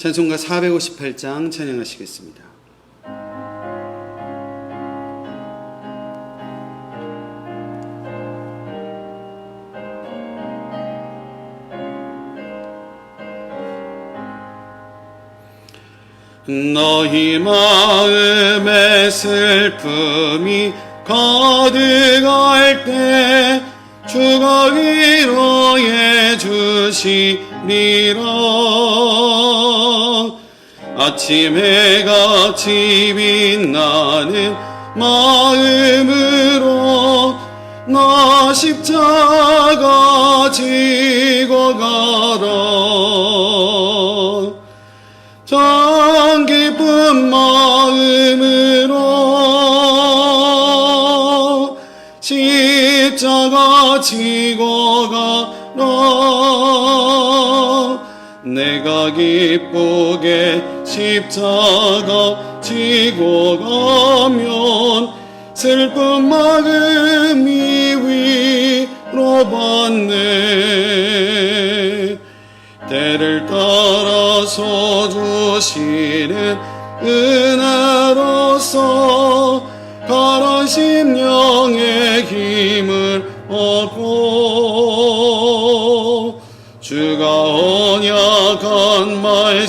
찬송가 458장 찬양하시겠습니다. 너희 마음에 슬픔이 가득할 때 주가 위로해 주시리라 아침에 같이 빛나는 마음으로 나 십자가 지고 가라. 참 기쁜 마음으로 십자가 지고 내가 기쁘게 십자가 지고 가면 슬픈 마음이 위로 받네. 때를 따라서 주시는 은혜로서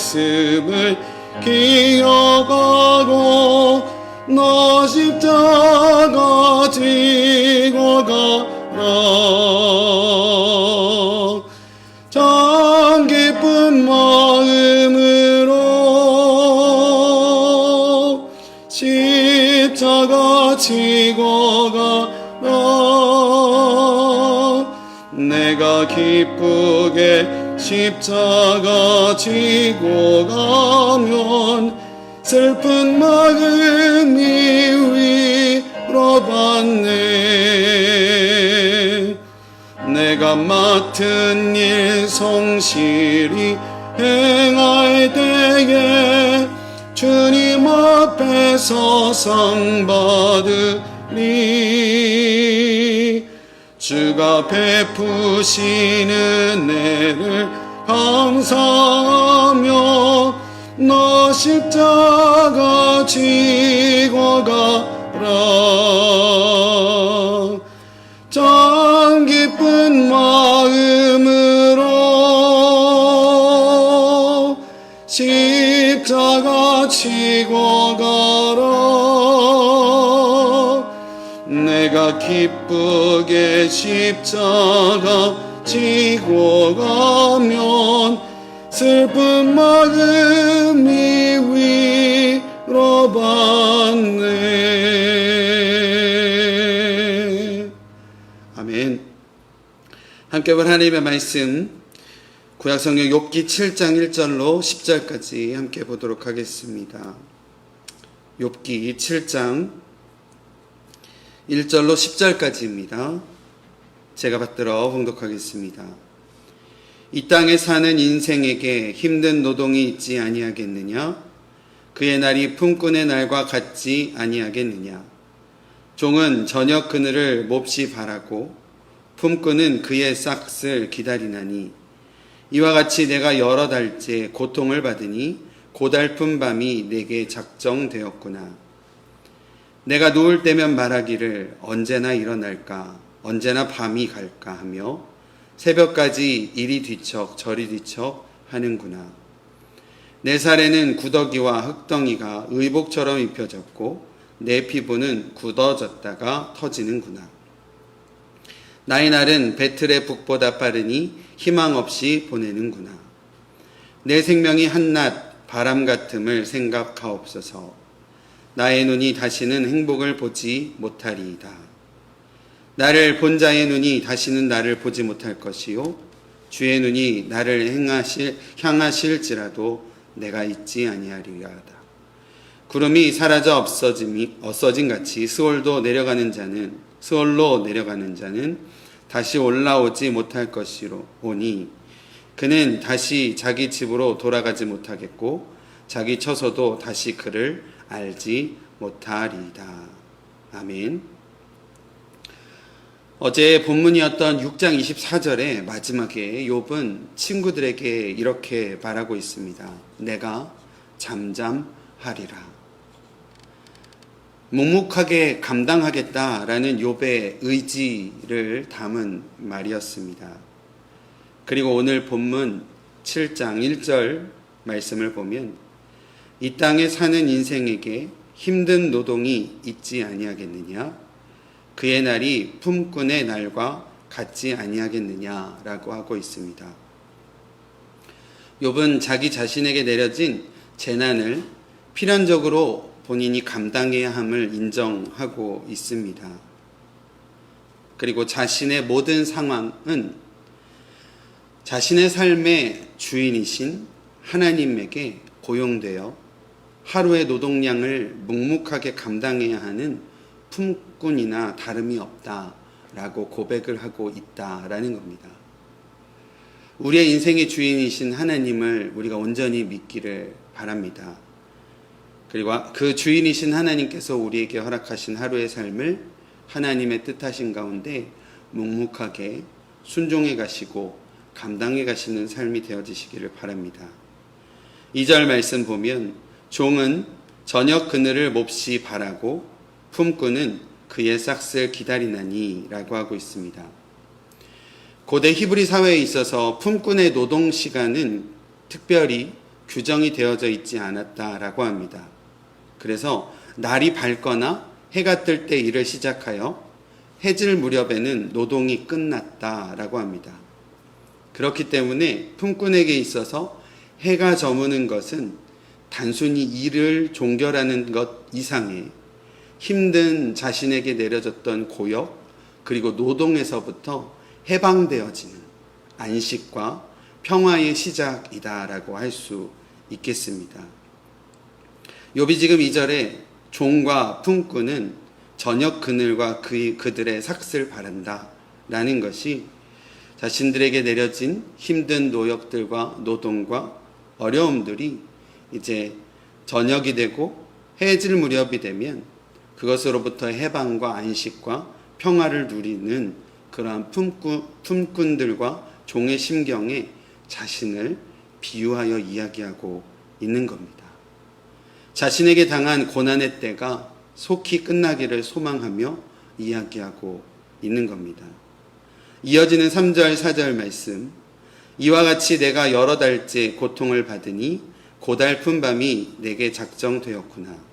말씀을 기억하고 너 십자가 지고 가라. 참 기쁜 마음으로 십자가 지고 가라. 내가 기쁘게 십자가 지고 가면 슬픈 마음이 위로받네. 내가 맡은 일 성실히 행할 때에 주님 앞에서 상 받으리. 주가 베푸시는 은혜를 감사하며 너 십자가 지고 가라. 참 기쁜 마음으로 십자가 지고 가라. 내가 기쁘게 십자가 지고 가면 슬픈 마음이 위로받네 아멘. 함께 볼 하나님의 말씀 구약성경 욥기 7장 1절로 10절까지 함께 보도록 하겠습니다. 욥기 7장 1절로 10절까지입니다. 제가 받들어 봉독하겠습니다. 이 땅에 사는 인생에게 힘든 노동이 있지 아니하겠느냐? 그의 날이 품꾼의 날과 같지 아니하겠느냐? 종은 저녁 그늘을 몹시 바라고 품꾼은 그의 싹을 기다리나니 이와 같이 내가 여러 달째 고통을 받으니 고달픈 밤이 내게 작정되었구나. 내가 누울 때면 말하기를 언제나 일어날까, 언제나 밤이 갈까 하며 새벽까지 이리 뒤척 저리 뒤척 하는구나. 내 살에는 구더기와 흙덩이가 의복처럼 입혀졌고 내 피부는 굳어졌다가 터지는구나. 나의 날은 배틀의 북보다 빠르니 희망 없이 보내는구나. 내 생명이 한낱 바람 같음을 생각하옵소서. 나의 눈이 다시는 행복을 보지 못하리이다. 나를 본 자의 눈이 다시는 나를 보지 못할 것이요. 주의 눈이 나를 행하실, 향하실지라도 내가 잊지 아니하리이다. 구름이 사라져 없어짐이 없어진 같이 스월도 내려가는 자는 스월로 내려가는 자는 다시 올라오지 못할 것이로 오니 그는 다시 자기 집으로 돌아가지 못하겠고 자기 처소도 다시 그를 알지 못하리이다. 아멘. 어제 본문이었던 6장 24절의 마지막에 욥은 친구들에게 이렇게 말하고 있습니다. 내가 잠잠하리라. 묵묵하게 감당하겠다라는 욥의 의지를 담은 말이었습니다. 그리고 오늘 본문 7장 1절 말씀을 보면 이 땅에 사는 인생에게 힘든 노동이 있지 아니하겠느냐 그의 날이 품꾼의 날과 같지 아니하겠느냐라고 하고 있습니다. 욥은 자기 자신에게 내려진 재난을 필연적으로 본인이 감당해야 함을 인정하고 있습니다. 그리고 자신의 모든 상황은 자신의 삶의 주인이신 하나님에게 고용되어 하루의 노동량을 묵묵하게 감당해야 하는 품꾼이나 다름이 없다라고 고백을 하고 있다라는 겁니다. 우리의 인생의 주인이신 하나님을 우리가 온전히 믿기를 바랍니다. 그리고 그 주인이신 하나님께서 우리에게 허락하신 하루의 삶을 하나님의 뜻하신 가운데 묵묵하게 순종해 가시고 감당해 가시는 삶이 되어지시기를 바랍니다. 2절 말씀 보면 종은 저녁 그늘을 몹시 바라고 품꾼은 그의 싹을 기다리나니 라고 하고 있습니다. 고대 히브리 사회에 있어서 품꾼의 노동 시간은 특별히 규정이 되어져 있지 않았다라고 합니다. 그래서 날이 밝거나 해가 뜰 때 일을 시작하여 해질 무렵에는 노동이 끝났다라고 합니다. 그렇기 때문에 품꾼에게 있어서 해가 저무는 것은 단순히 일을 종결하는 것 이상의 힘든 자신에게 내려졌던 고역 그리고 노동에서부터 해방되어지는 안식과 평화의 시작이다라고 할 수 있겠습니다. 욥이 지금 2절에 종과 품꾼은 저녁 그늘과 그, 그들의 삭슬 바란다 라는 것이 자신들에게 내려진 힘든 노역들과 노동과 어려움들이 이제 저녁이 되고 해질 무렵이 되면 그것으로부터 해방과 안식과 평화를 누리는 그러한 품꾼, 품꾼들과 종의 심경에 자신을 비유하여 이야기하고 있는 겁니다. 자신에게 당한 고난의 때가 속히 끝나기를 소망하며 이야기하고 있는 겁니다. 이어지는 3절, 4절 말씀. 이와 같이 내가 여러 달째 고통을 받으니 고달픈 밤이 내게 작정되었구나.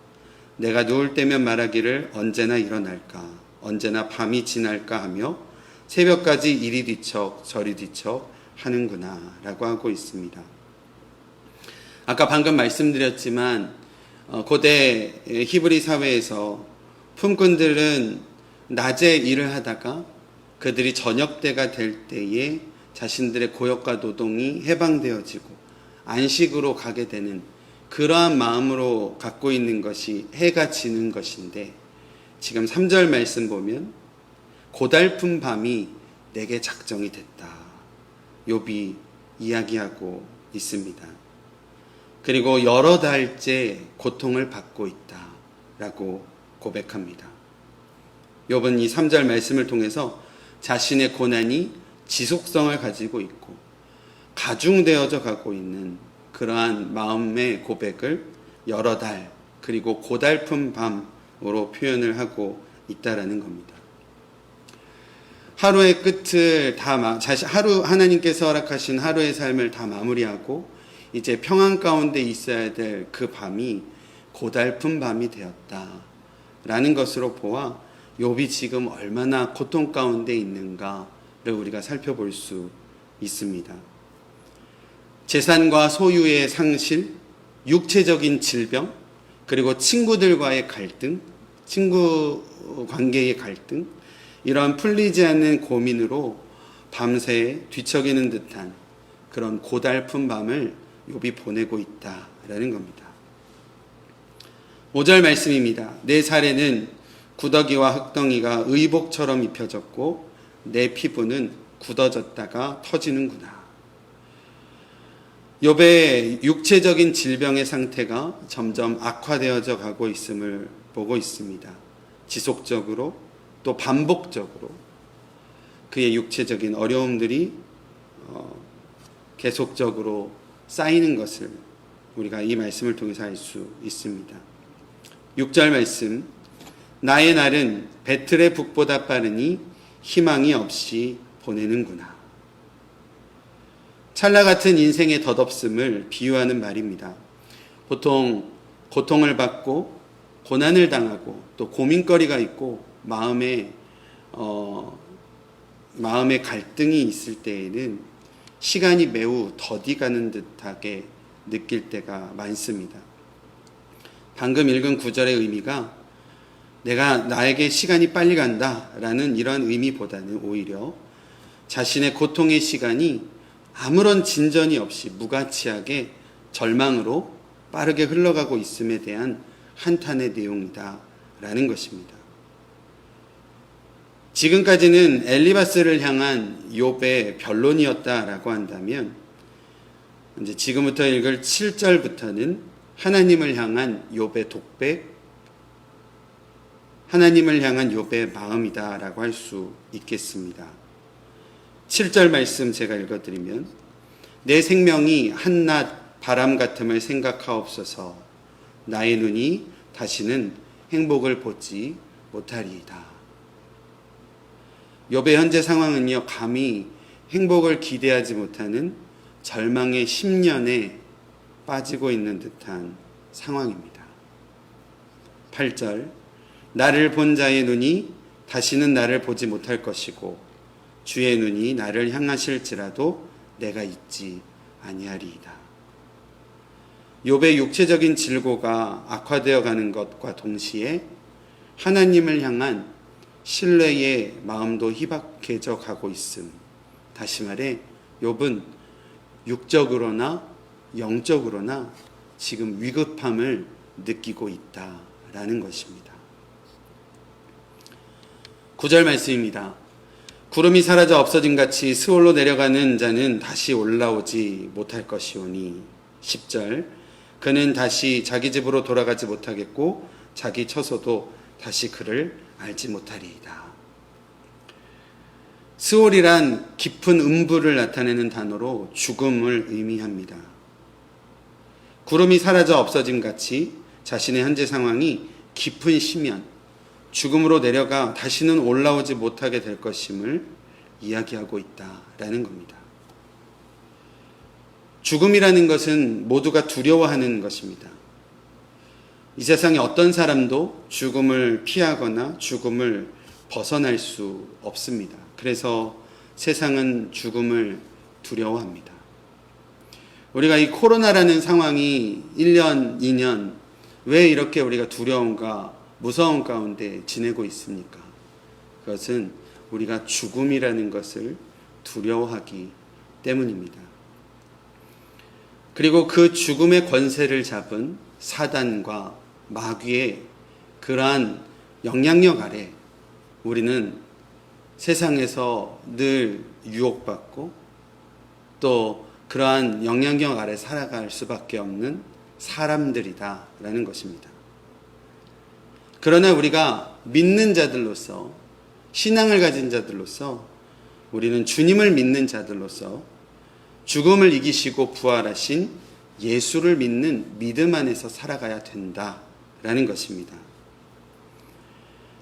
내가 누울 때면 말하기를 언제나 일어날까, 언제나 밤이 지날까 하며 새벽까지 이리 뒤척 저리 뒤척 하는구나 라고 하고 있습니다. 아까 방금 말씀드렸지만 어, 고대 히브리 사회에서 품꾼들은 낮에 일을 하다가 그들이 저녁 때가 될 때에 자신들의 고역과 노동이 해방되어지고 안식으로 가게 되는 그러한 마음으로 갖고 있는 것이 해가 지는 것인데 지금 3절 말씀 보면 고달픈 밤이 내게 작정이 됐다. 욥이 이야기하고 있습니다. 그리고 여러 달째 고통을 받고 있다라고 고백합니다. 욥은 이 3절 말씀을 통해서 자신의 고난이 지속성을 가지고 있고 가중되어져 가고 있는 그러한 마음의 고백을 여러 달 그리고 고달픈 밤으로 표현을 하고 있다라는 겁니다. 하루의 끝을 다 자신 하루 하나님께서 허락하신 하루의 삶을 다 마무리하고 이제 평안 가운데 있어야 될 그 밤이 고달픈 밤이 되었다라는 것으로 보아 욥이 지금 얼마나 고통 가운데 있는가를 우리가 살펴볼 수 있습니다. 재산과 소유의 상실, 육체적인 질병, 그리고 친구들과의 갈등, 친구 관계의 갈등, 이러한 풀리지 않는 고민으로 밤새 뒤척이는 듯한 그런 고달픈 밤을 욥이 보내고 있다라는 겁니다. 5절 말씀입니다. 내 살에는 구더기와 흙덩이가 의복처럼 입혀졌고 내 피부는 굳어졌다가 터지는구나. 욥의 육체적인 질병의 상태가 점점 악화되어져 가고 있음을 보고 있습니다. 지속적으로 또 반복적으로 그의 육체적인 어려움들이 어, 계속적으로 쌓이는 것을 우리가 이 말씀을 통해서 알 수 있습니다. 6절 말씀 나의 날은 배틀의 북보다 빠르니 희망이 없이 보내는구나. 찰나 같은 인생의 덧없음을 비유하는 말입니다. 보통 고통을 받고 고난을 당하고 또 고민거리가 있고 마음에 어, 마음의 갈등이 있을 때에는 시간이 매우 더디 가는 듯하게 느낄 때가 많습니다. 방금 읽은 구절의 의미가 내가 나에게 시간이 빨리 간다 라는 이런 의미보다는 오히려 자신의 고통의 시간이 아무런 진전이 없이 무가치하게 절망으로 빠르게 흘러가고 있음에 대한 한탄의 내용이다 라는 것입니다. 지금까지는 엘리바스를 향한 욥의 변론이었다라고 한다면 이제 지금부터 읽을 7절부터는 하나님을 향한 욥의 독백, 하나님을 향한 욥의 마음이다라고 할 수 있겠습니다. 7절 말씀 제가 읽어드리면 내 생명이 한낮 바람 같음을 생각하옵소서 나의 눈이 다시는 행복을 보지 못하리이다. 욥의 현재 상황은요 감히 행복을 기대하지 못하는 절망의 10년에 빠지고 있는 듯한 상황입니다. 8절 나를 본 자의 눈이 다시는 나를 보지 못할 것이고 주의 눈이 나를 향하실지라도 내가 잊지 아니하리이다. 욥의 육체적인 질고가 악화되어 가는 것과 동시에 하나님을 향한 신뢰의 마음도 희박해져 가고 있음. 다시 말해 욥은 육적으로나 영적으로나 지금 위급함을 느끼고 있다라는 것입니다. 9절 말씀입니다. 구름이 사라져 없어진 같이 스올로 내려가는 자는 다시 올라오지 못할 것이오니 10절 그는 다시 자기 집으로 돌아가지 못하겠고 자기 처소도 다시 그를 알지 못하리이다. 스올이란 깊은 음부를 나타내는 단어로 죽음을 의미합니다. 구름이 사라져 없어짐 같이 자신의 현재 상황이 깊은 심연, 죽음으로 내려가 다시는 올라오지 못하게 될 것임을 이야기하고 있다라는 겁니다. 죽음이라는 것은 모두가 두려워하는 것입니다. 이 세상에 어떤 사람도 죽음을 피하거나 죽음을 벗어날 수 없습니다. 그래서 세상은 죽음을 두려워합니다. 우리가 이 코로나라는 상황이 1년, 2년 왜 이렇게 우리가 두려움과 무서운 가운데 지내고 있습니까? 그것은 우리가 죽음이라는 것을 두려워하기 때문입니다. 그리고 그 죽음의 권세를 잡은 사단과 마귀의 그러한 영향력 아래 우리는 세상에서 늘 유혹받고 또 그러한 영향력 아래 살아갈 수밖에 없는 사람들이다라는 것입니다. 그러나 우리가 믿는 자들로서 신앙을 가진 자들로서 우리는 주님을 믿는 자들로서 죽음을 이기시고 부활하신 예수를 믿는 믿음 안에서 살아가야 된다라는 것입니다.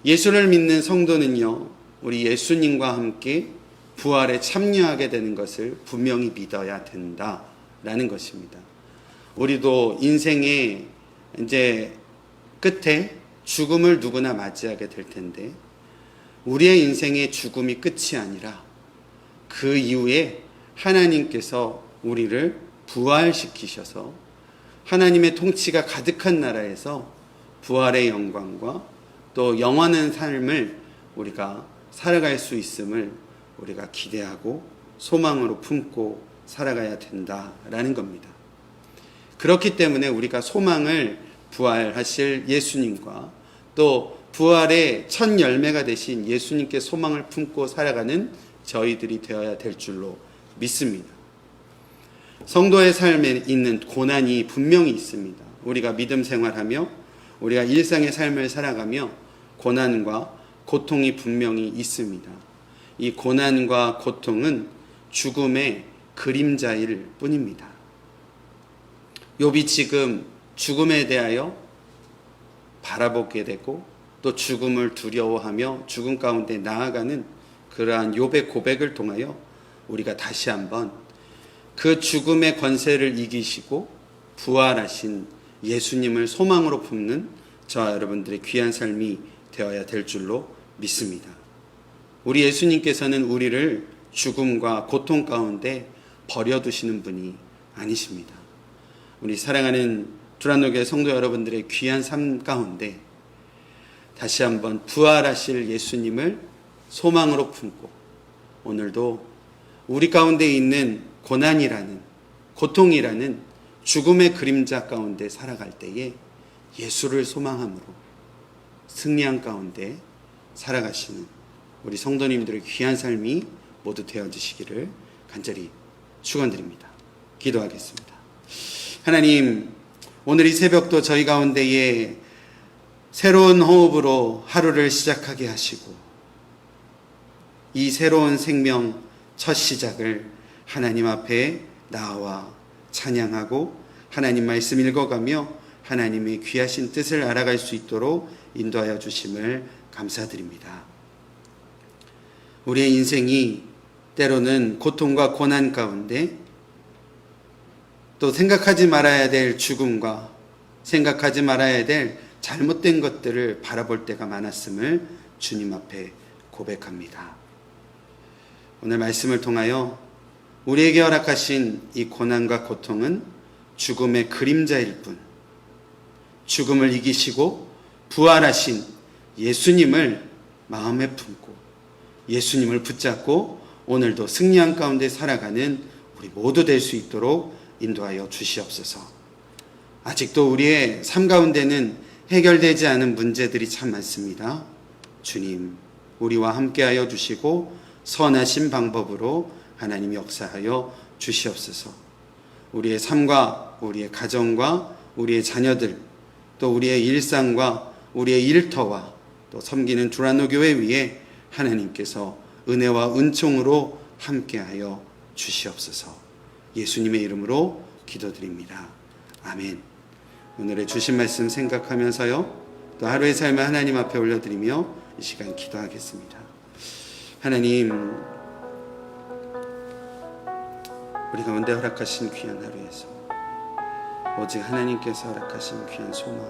예수를 믿는 성도는요, 우리 예수님과 함께 부활에 참여하게 되는 것을 분명히 믿어야 된다라는 것입니다. 우리도 인생의 이제 끝에 죽음을 누구나 맞이하게 될 텐데 우리의 인생의 죽음이 끝이 아니라 그 이후에 하나님께서 우리를 부활시키셔서 하나님의 통치가 가득한 나라에서 부활의 영광과 또 영원한 삶을 우리가 살아갈 수 있음을 우리가 기대하고 소망으로 품고 살아가야 된다라는 겁니다. 그렇기 때문에 우리가 소망을 부활하실 예수님과 또 부활의 첫 열매가 되신 예수님께 소망을 품고 살아가는 저희들이 되어야 될 줄로 믿습니다. 성도의 삶에 있는 고난이 분명히 있습니다. 우리가 믿음 생활하며 우리가 일상의 삶을 살아가며 고난과 고통이 분명히 있습니다. 이 고난과 고통은 죽음의 그림자일 뿐입니다. 욥이 지금 죽음에 대하여 바라보게 되고 또 죽음을 두려워하며 죽음 가운데 나아가는 그러한 욥의 고백을 통하여 우리가 다시 한번 그 죽음의 권세를 이기시고 부활하신 예수님을 소망으로 품는 저와 여러분들의 귀한 삶이 되어야 될 줄로 믿습니다. 우리 예수님께서는 우리를 죽음과 고통 가운데 버려두시는 분이 아니십니다. 우리 사랑하는 두란노교회 성도 여러분들의 귀한 삶 가운데 다시 한번 부활하실 예수님을 소망으로 품고 오늘도 우리 가운데 있는 고난이라는 고통이라는 죽음의 그림자 가운데 살아갈 때에 예수를 소망함으로 승리한 가운데 살아가시는 우리 성도님들의 귀한 삶이 모두 되어지시기를 간절히 축원드립니다. 기도하겠습니다. 하나님, 오늘 이 새벽도 저희 가운데에 새로운 호흡으로 하루를 시작하게 하시고 이 새로운 생명 첫 시작을 하나님 앞에 나와 찬양하고 하나님 말씀 읽어가며 하나님의 귀하신 뜻을 알아갈 수 있도록 인도하여 주심을 감사드립니다. 우리의 인생이 때로는 고통과 고난 가운데 또 생각하지 말아야 될 죽음과 생각하지 말아야 될 잘못된 것들을 바라볼 때가 많았음을 주님 앞에 고백합니다. 오늘 말씀을 통하여 우리에게 허락하신 이 고난과 고통은 죽음의 그림자일 뿐, 죽음을 이기시고 부활하신 예수님을 마음에 품고 예수님을 붙잡고 오늘도 승리한 가운데 살아가는 우리 모두 될 수 있도록 인도하여 주시옵소서. 아직도 우리의 삶 가운데는 해결되지 않은 문제들이 참 많습니다. 주님, 우리와 함께하여 주시고 선하신 방법으로 하나님 역사하여 주시옵소서. 우리의 삶과 우리의 가정과 우리의 자녀들 또 우리의 일상과 우리의 일터와 또 섬기는 두란노 교회 위에 하나님께서 은혜와 은총으로 함께하여 주시옵소서. 예수님의 이름으로 기도드립니다. 아멘. 오늘의 주신 말씀 생각하면서요. 또 하루의 삶을 하나님 앞에 올려드리며 이 시간 기도하겠습니다. 하나님, 우리 가운데 허락하신 귀한 하루에서 오직 하나님께서 허락하신 귀한 소망,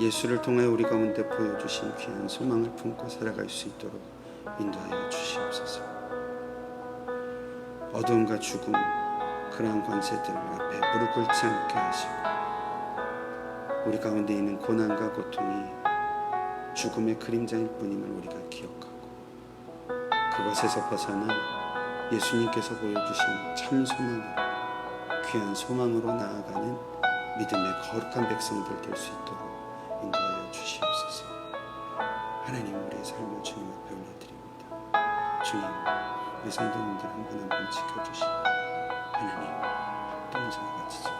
예수를 통해 우리 가운데 보여주신 귀한 소망을 품고 살아갈 수 있도록 인도하여 주시옵소서. 어둠과 죽음, 그러한 권세들 앞에 무릎 꿇지 않게 하시고 우리 가운데 있는 고난과 고통이 죽음의 그림자일 뿐임을 우리가 기억하고 그것에서 벗어나 예수님께서 보여주신 참 소망으로 귀한 소망으로 나아가는 믿음의 거룩한 백성들 될 수 있도록 인도하여 주시옵소서. 하나님 우리의 삶을 주님 앞에 올려드립니다. 주님 우리 성도님들 한 분 한 분 지켜주시고 看着你冻成一个机